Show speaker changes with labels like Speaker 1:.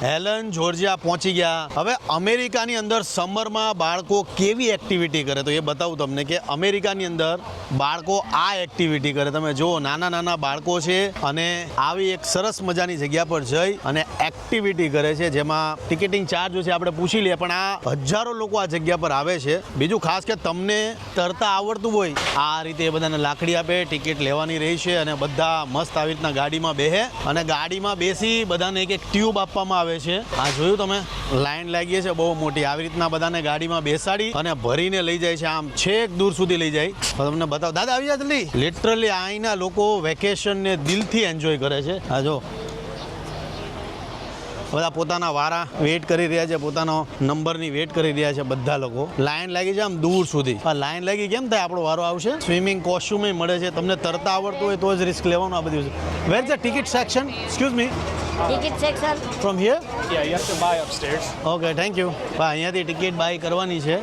Speaker 1: Helen Georgia પહોંચી ગયા. હવે અમેરિકાની અંદર સમરમાં બાળકો કેવી એક્ટિવિટી કરે? તો એ બતાવું તમને કે અમેરિકાની અંદર બાળકો આ એક્ટિવિટી કરે. તમે જુઓ, નાના નાના બાળકો છે અને આવી એક સરસ મજાની જગ્યા પર જઈ અને એક્ટિવિટી કરે છે. જેમાં ટિકિટિંગ ચાર્જ છે, આપણે પૂછી લઈએ. પણ આ હજારો લોકો આ જગ્યા પર આવે છે. બીજું ખાસ કે તમને તરતા આવડતું હોય, આ રીતે બધાને લાકડી આપે, ટિકિટ લેવાની રહી છે અને બધા મસ્ત આવી રીતના ગાડીમાં બેહે અને ગાડીમાં બેસી બધાને એક એક ટ્યુબ આપવામાં આવે છે. આ જોયું તમે? લાઈન લાગી છે, બહુ મોટી. આવી રીતના બધાને ગાડીમાં બેસાડી અને ભરીને લઈ જાય છે. આમ છેક દૂર સુધી લઈ જાય. તમને બતાવ. દાદા, આવી જાય જલ્દી. લિટરલી અહીંના લોકો વેકેશન ને દિલથી એન્જોય કરે છે. આ જો બધા પોતાના વારા વેઇટ કરી રહ્યા છે પોતાનો નંબરની વેઇટ કરી રહ્યા છે બધા લોકો. લાઈન લાગી છે આમ દૂર સુધી. આ લાઈન લાગી કેમ થાય? આપણો વારો આવશે? સ્વિમિંગ કોસ્ચ્યુમ મળે છે. તમને તરતા આવડતું હોય તો જ રિસ્ક લેવાનું આ બધું છે. Where the ticket section excuse me
Speaker 2: ticket section
Speaker 1: from here
Speaker 3: yeah you have to buy upstairs
Speaker 1: okay thank you હા અહીંયાથી ટિકિટ બાય કરવાની છે.